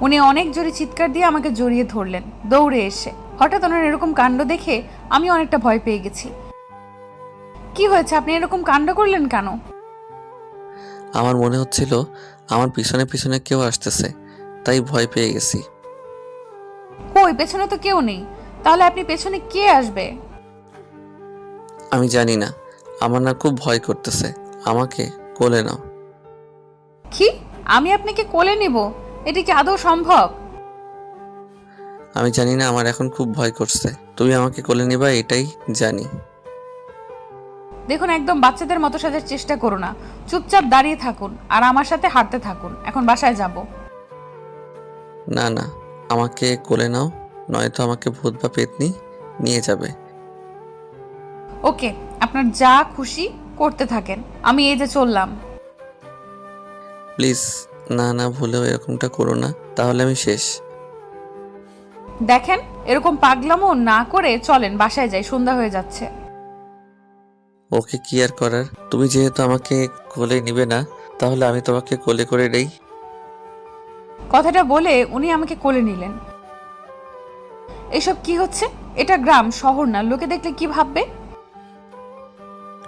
উনি অনেক জোরে চিৎকার দিয়ে আমাকে জড়িয়ে ধরলেন দৌড়ে এসে। হঠাৎ ওনার এরকম কাণ্ড দেখে আমি অনেকটা ভয় পেয়ে গেছি। কি হয়েছে? আপনি এরকম কাণ্ড করলেন কেন? আমার মনে হচ্ছিল আমার পিছনে পিছনে কেউ আসতেছে তাই ভয় পেয়ে গেছি। কই পেছনে তো কেউ নেই। তাহলে আপনি পেছনে কে আসবে? আমি জানি না। আমার না খুব ভয় করতেছে। আমাকে কোলে নাও। কি? আমি আপনাকে কোলে নিব? এটি কি আদৌ সম্ভব? আমি জানি না আমার এখন খুব ভয় করছে। তুমি আমাকে কোলে নিবা এটাই জানি। দেখুন একদম বাচ্চাদের মতো সাজার চেষ্টা করো না। চুপচাপ দাঁড়িয়ে থাকুন আর আমার সাথে হাঁটতে থাকুন। এখন বাসায় যাব। না না আমাকে কোলে নাও নয়তো আমাকে ভূত বা পেতনি নিয়ে যাবে। ওকে আপনার যা খুশি করতে থাকেন। আমি এই যে চললাম। প্লিজ। না না ভুলেও এরকমটা করো না। তাহলে আমি শেষ। দেখেন এরকম পাগলামো না করে চলেন বাসায় যাই সন্ধ্যা হয়ে যাচ্ছে। ওকে কি আর করার? তুমি যেহেতু আমাকে কোলে নিবে না তাহলে আমি তোমাকে কোলে করে দেই কথাটা বলে উনি আমাকে কোলে নিলেন। এসব কি হচ্ছে? এটা গ্রাম শহর না লোকে দেখলে কি ভাববে?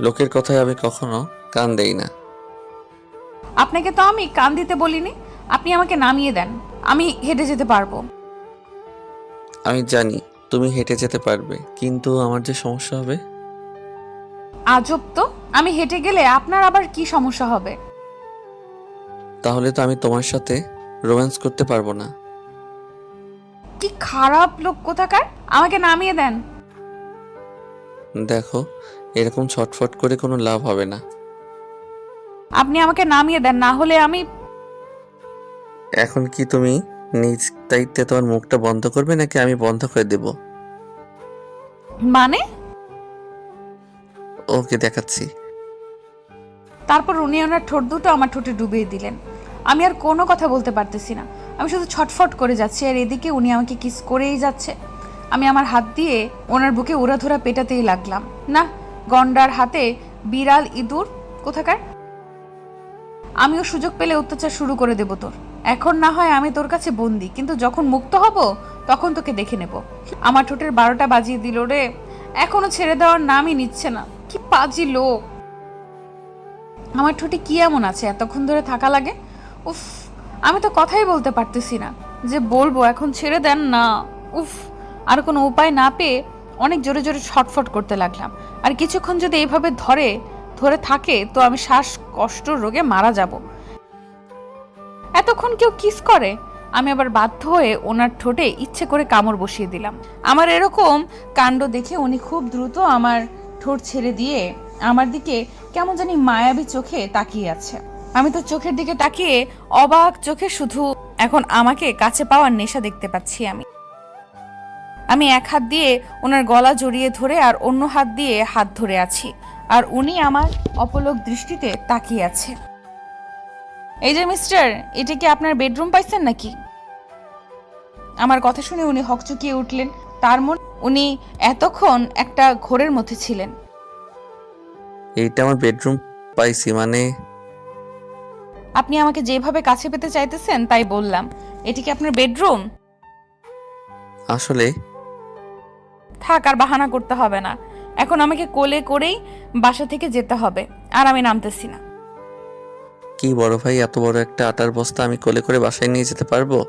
লোকের কথায় আমি কখনো কান দেই না। আপনাকে তো আমি কান দিতে বলিনি। আপনি আমাকে নামিয়ে দেন। আমি হেঁটে যেতে পারব। আমি জানি তুমি হেঁটে যেতে পারবে কিন্তু আমার যে সমস্যা হবে? আজব তো। আমি হেঁটে গেলে আপনার আবার কি সমস্যা হবে? তাহলে তো আমি তোমার সাথে রোম্যান্স করতে পারব না। কি খারাপ লোক কোথাকার? আমাকে নামিয়ে দেন। দেখো এরকম ছটফট করে কোনো লাভ হবে না। আপনি আমাকে নামিয়ে দেন না হলে আমি এখন কি তুমি নিজ দায়িত্বে তোমার মুখটা বন্ধ করবে নাকি আমি বন্ধ করে দেব? মানে? ওকে দেখাচ্ছি। তারপর উনি ওনার ঠোঁট দুটো আমার ঠোঁটে ডুবিয়ে দিলেন। আমি আর কোনো কথা বলতে পারতেছি না। আমি শুধু ছটফট করে যাচ্ছি আর এদিকে উনি আমাকে কিস করেই যাচ্ছে। আমি আমার হাত দিয়ে ওনার বুকে উড়াধুরা পেটাতেই লাগলাম। না গন্ডার হাতে বিড়াল ইঁদুর কোথাকার? আমিও সুযোগ পেলে অত্যাচার শুরু করে দেব তোর। এখন না হয় আমি তোর কাছে বন্দি, কিন্তু যখন মুক্ত হব, তখন তোকে দেখে নেব। আমার ঠোঁটের বারোটা বাজিয়ে দিল রে। এখনও ছেড়ে দেওয়ার নামই নিচ্ছে না। কি পাজি লোক। আমার ঠোঁটে কি এমন আছে? এতক্ষণ ধরে থাকা লাগে? উফ, আমি তো কথাই বলতে পারতেছি না। যে বলব, এখন ছেড়ে দেন না। উফ, আর কোনো উপায় না পেয়ে অনেক জোরে জোরে ছটফট করতে লাগলাম। আর কিছুক্ষণ যদি এইভাবে ধরে ধরে থাকে, তো আমি শ্বাস কষ্ট রোগে মারা যাব। এতক্ষণ কেউ কিস করে? আমি আবার বাধ্য হয়ে ওনার ঠোঁটে ইচ্ছে করে কামড় বসিয়ে দিলাম। আমার এরকম কাণ্ড দেখে উনি খুব দ্রুত আমার ঠোঁট ছেড়ে দিয়ে আমার দিকে কেমন জানি মায়াবী চোখে তাকিয়ে আছে। আমি তো চোখের দিকে তাকিয়ে অবাক চোখে শুধু এখন আমাকে কাছে পাওয়ার নেশা দেখতে পাচ্ছি আমি। আমি এক হাত দিয়ে ওনার গলা জড়িয়ে ধরে আর অন্য হাত দিয়ে হাত ধরে আছি। আর উনি আমার অপলক দৃষ্টিতে তাকিয়ে আছে। এই যে মিস্টার এটা কি আপনার বেডরুম পাইছেন নাকি? আমার কথা শুনে উনি হকচকিয়ে উঠলেন। তার মন উনি এতক্ষণ একটা ঘোরের মধ্যে ছিলেন। এইটা আমার বেডরুম পাইছি মানে আপনি আমাকে যেভাবে কাছে পেতে চাইতেছেন তাই বললাম। এটি কি আপনার বেডরুম? আসলে থাক আর বাহানা করতে হবে না। এখন আমাকে কোলে করেই বাসা থেকে যেতে হবে আর আমি নামতেছি না। কি বড় ভাই এত বড় একটা আটার বস্তা আমি কোলে করে বাসায় নিয়ে যেতে পারব?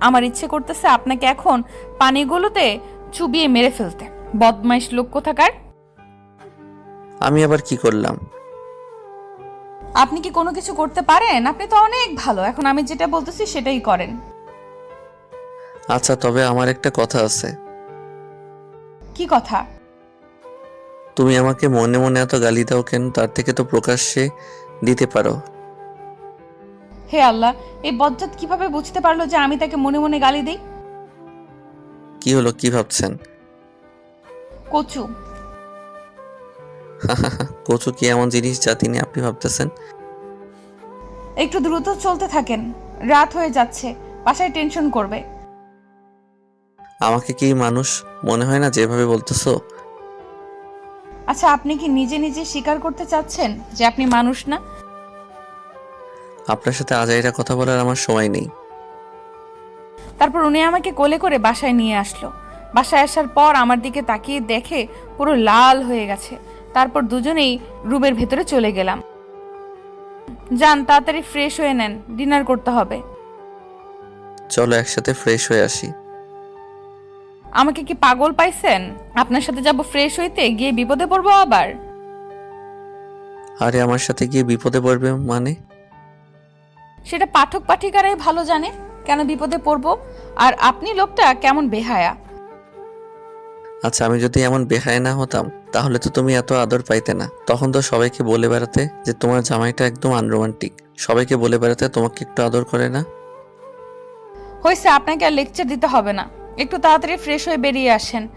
আমার ইচ্ছে করতেছে আপনাকে এখন পানিগুলোতে চুবিয়ে মেরে ফেলতে। বদমাইশ লোক কোথাকার? আমি আবার কি করলাম? আপনি কি কোনো কিছু করতে পারেন? আপনি তো অনেক ভালো এখন আমি যেটা বলতেছি সেটাই করেন। আচ্ছা তবে আমার একটা কথা আছে। কি কথা? তুমি আমাকে মনে মনে এত গালি দাও কেন? তার থেকে তো প্রকাশ্যে দিতে পারো। হে আল্লাহ এই বজ্জাত কীভাবে বুঝতে পারল যে আমি তাকে মনে মনে গালি দিই? কি হলো কি ভাবছেন? কচু। কচু কি এমন জিনিস যা তিনি আপনি ভাবতেছেন? একটু দ্রুত চলতে থাকেন। রাত হয়ে যাচ্ছে বাসায় টেনশন করবে। আমাকে কি মানুষ মনে হয় না যেভাবে বলতেছো? আচ্ছা আপনি কি নিজে নিজে স্বীকার করতে চাচ্ছেন যে আপনি মানুষ না? আপনার সাথে আজাইরা কথা বলার আমার সময় নেই। তারপর উনি আমাকে কোলে করে বাসায় নিয়ে আসলো। বাসায় আসার পর আমার দিকে তাকিয়ে দেখে পুরো লাল হয়ে গেছে। তারপর দুজনেই রুমের ভেতরে চলে গেলাম। যান তাড়াতাড়ি ফ্রেশ হয়ে নেন ডিনার করতে হবে। চলো একসাথে ফ্রেশ হয়ে আসি। আমাকে কি পাগল পাইছেন? আপনার সাথে যাব ফ্রেশ হইতে গিয়ে বিপদে পড়ব আবার? আরে আমার সাথে গিয়ে বিপদে পড়বে মানে? সেটা পাঠক পাঠিকারাই ভালো জানে কেন বিপদে পড়ব? আর আপনি লোকটা কেমন বেহায়া? আচ্ছা আমি যদি এমন বেহায় না হতাম তাহলে তো তুমি এত আদর পাইতে না। তখন তো সবাইকে বলে বেড়াতে যে তোমার জামাইটা একদম আনরোমান্টিক সবাইকে বলে বেড়াতে তোমাকে একটু আদর করে না? হয়েছে আপনাকে আর লেকচার দিতে হবে না। একটু তাড়াতাড়ি ফ্রেশ হয়ে বেরিয়ে আসেন।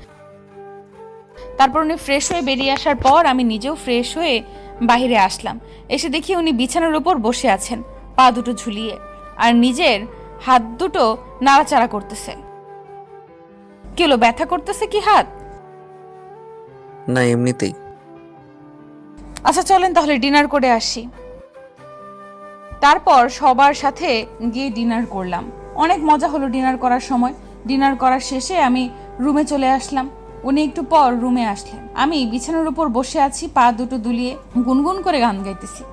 তারপর উনি ফ্রেশ হয়ে বেরিয়ে আসার পর আমি নিজেও ফ্রেশ হয়ে বাইরে আসলাম। এসে দেখি উনি বিছানার উপর বসে আছেন পা দুটো ঝুলিয়ে। আর নিজের হাত দুটো নাড়াচাড়া করতেছে। কি হলো ব্যথা করতেছে কি হাত? না এমনিতেই। আচ্ছা চলেন তাহলে ডিনার করে আসি। তারপর সবার সাথে গিয়ে ডিনার করলাম। অনেক মজা হলো ডিনার করার সময়। ডিনার করার শেষে আমি রুমে চলে আসলাম। উনি একটু পর রুমে আসলেন। আমি বিছানার উপর বসে আছি পা দুটো দুলিয়ে গুনগুন করে গান গাইতেছি।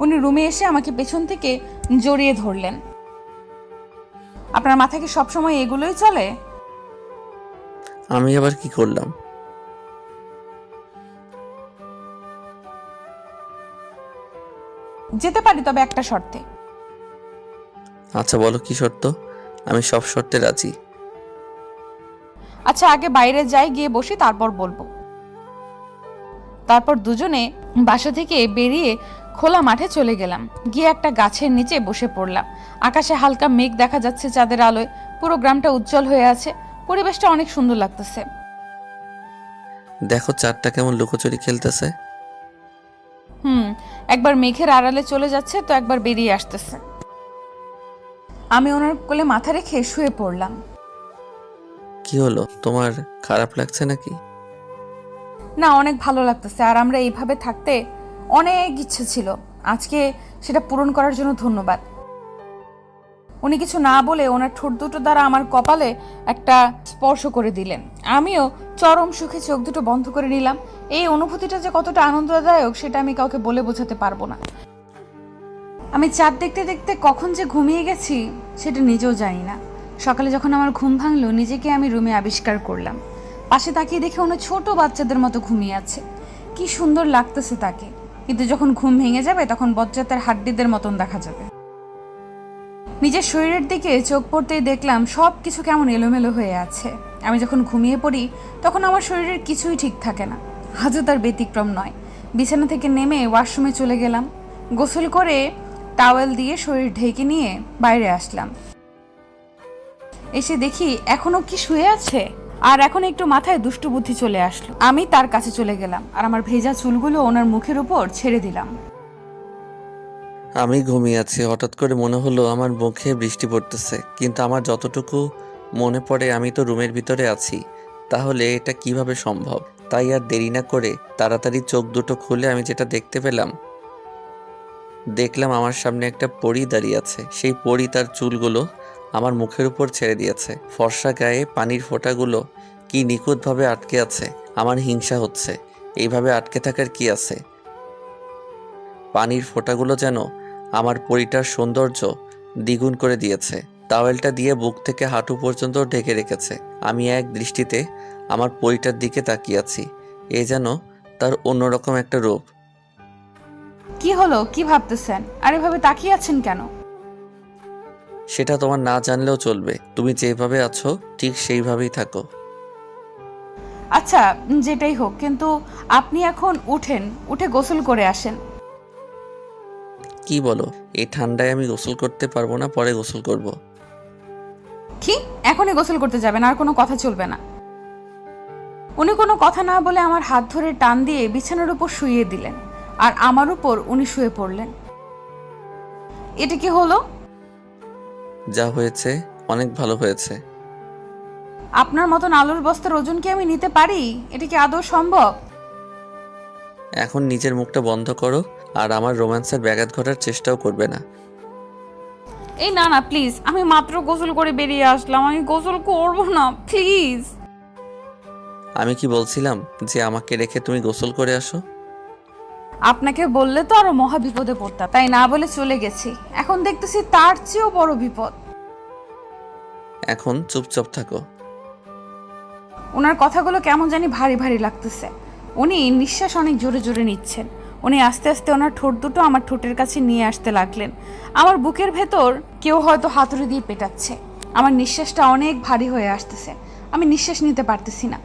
উনি রুমে এসে আমাকে পেছন থেকে জড়িয়ে ধরলেন। আপনার মাথায় কি সবসময় এগুলোই চলে? আমি আবার কি করলাম? যেতে পারি তবে একটা শর্তে। আচ্ছা বলো কি শর্ত? আমি সব শর্তে রাজি। আচ্ছা আগে বাইরে যাই গিয়ে বসি তারপর বলব। তারপর দুজনে বাসা থেকে বেরিয়ে খোলা মাঠে চলে গেলাম। গিয়ে একটা গাছের নিচে বসে পড়লাম। আকাশে হালকা মেঘ দেখা যাচ্ছে চাঁদের আলোয়। পুরো গ্রামটা উজ্জ্বল হয়ে আছে। পরিবেশটা অনেক সুন্দর লাগতেছে। দেখো চাঁদটা কেমন লুকোচুরি খেলতেছে। হুম একবার মেঘের আড়ালে চলে যাচ্ছে তো একবার বেরিয়ে আসতেছে। আমি ওনার কোলে মাথা রেখে শুয়ে পড়লাম। কি হলো? তোমার খারাপ লাগছে নাকি? না, অনেক ভালো লাগতেছে। আর আমরা এইভাবে থাকতে অনেক ইচ্ছে ছিল। আজকে সেটা পূরণ করার জন্য ধন্যবাদ। উনি কিছু না বলে ওনার ঠোঁট দুটো দ্বারা আমার কপালে একটা স্পর্শ করে দিলেন। আমিও চরম সুখে চোখ দুটো বন্ধ করে নিলাম। এই অনুভূতিটা যে কতটা আনন্দদায়ক, সেটা আমি কাউকে বলে বোঝাতে পারব না। আমি চাঁদ দেখতে দেখতে কখন যে ঘুমিয়ে গেছি, সেটা নিজেও জানি না। সকালে যখন আমার ঘুম ভাঙলো, নিজেকে আমি রুমে আবিষ্কার করলাম। পাশে তাকিয়ে দেখে অনেক ছোট বাচ্চাদের মতো ঘুমিয়ে আছে। কি সুন্দর লাগতেছে তাকে। কিন্তু যখন ঘুম ভেঙে যাবে, তখন বজ্জাতের হাড্ডিদের মতন দেখা যাবে। নিজের শরীরের দিকে চোখ পড়তেই দেখলাম সব কিছু কেমন এলোমেলো হয়ে আছে। আমি যখন ঘুমিয়ে পড়ি, তখন আমার শরীরের কিছুই ঠিক থাকে না। আজও তার ব্যতিক্রম নয়। বিছানা থেকে নেমে ওয়াশরুমে চলে গেলাম। গোসল করে টাওয়েল দিয়ে শরীর ঢেকে নিয়ে বাইরে আসলাম। এসে দেখি এখনও কি শুয়ে আছে। আর এখন একটু মাথায় দুষ্টু বুদ্ধি চলে আসলো। আমি তার কাছে চলে গেলাম আর আমার ভেজা চুলগুলো ওনার মুখের উপর ছেড়ে দিলাম। আমি ঘুমিয়ে আছি, হঠাৎ করে মনে হলো আমার মুখে বৃষ্টি পড়তেছে, কিন্তু আমার যতটুকু মনে পড়ে আমি তো রুমের ভিতরে আছি। তাহলে এটা কীভাবে সম্ভব? তাই আর দেরি না করে তাড়াতাড়ি চোখ দুটো খুলে আমি যেটা দেখতে পেলাম, দেখলাম আমার সামনে একটা পরী দাঁড়িয়ে আছে। সেই পরী তার চুলগুলো আমার মুখের উপর ছেড়ে দিয়েছে। ফর্সা গায়ে পানির ফোঁটাগুলো কি নিখুঁতভাবে আটকে আছে, আমার হিংসা হচ্ছে। এইভাবে আটকে থাকার কি আছে? পানির ফোঁটাগুলো যেন আমার পরিটার সৌন্দর্য দ্বিগুণ করে দিয়েছে। টাওয়েলটা দিয়ে বুক থেকে হাঁটু পর্যন্ত ঢেকে রেখেছে। আমি এক দৃষ্টিতে আমার পরিটার দিকে তাকিয়ে আছি। এ যেন তার অন্যরকম একটা রূপ। কি হলো? কি ভাবতেছেন? আর এভাবে তাকিয়ে আছেন কেন? সেটা তোমার না জানলেও চলবে। তুমি যেভাবে আছো ঠিক সেইভাবেই থাকো। আচ্ছা যেটাই হোক কিন্তু আপনি এখন উঠেন উঠে গোসল করে আসেন। কি বলো? এই ঠান্ডায় আমি গোসল করতে পারব না পরে গোসল করব। কি? এখনই গোসল করতে যাবেন আর কোনো কথা চলবে না। উনি কোনো কথা না বলে আমার হাত ধরে টান দিয়ে বিছানার উপর শুইয়ে দিলেন আর আমার উপর উনি শুয়ে পড়লেন। এটা কি হলো? যা হয়েছে অনেক ভালো হয়েছে। আপনার মতন আলুর বস্তার ওজন কি আমি নিতে পারি? এটা কি আদৌ সম্ভব? এখন নিজের মুখটা বন্ধ করো আর আমার রোম্যান্সের ব্যাঘাত ঘটার চেষ্টাও করবে না। এই না না প্লিজ আমি মাত্র গোসল করে বেরিয়ে আসলাম। আমি গোসল করব না প্লিজ আমি কি বলছিলাম যে আমাকে রেখে তুমি গোসল করে আসো? আপনাকে বললে তো আরও মহা বিপদে পড়তাম। তাই না বলে চলে গেছি। এখন দেখতেছি তার চেয়েও বড় বিপদ। এখন চুপচাপ থাকো। ওনার কথাগুলো কেমন জানি ভারী ভারী লাগতেছে। উনি নিঃশ্বাস অনেক জোরে জোরে নিচ্ছেন। উনি আস্তে আস্তে ওনার ঠোঁট দুটো আমার ঠোঁটের কাছে নিয়ে আসতে লাগলেন। আমার বুকের ভেতর কেউ হয়তো হাতুড়ি দিয়ে পেটাচ্ছে। আমার নিঃশ্বাসটা অনেক ভারী হয়ে আসতেছে। আমি নিঃশ্বাস নিতে পারতেছি না।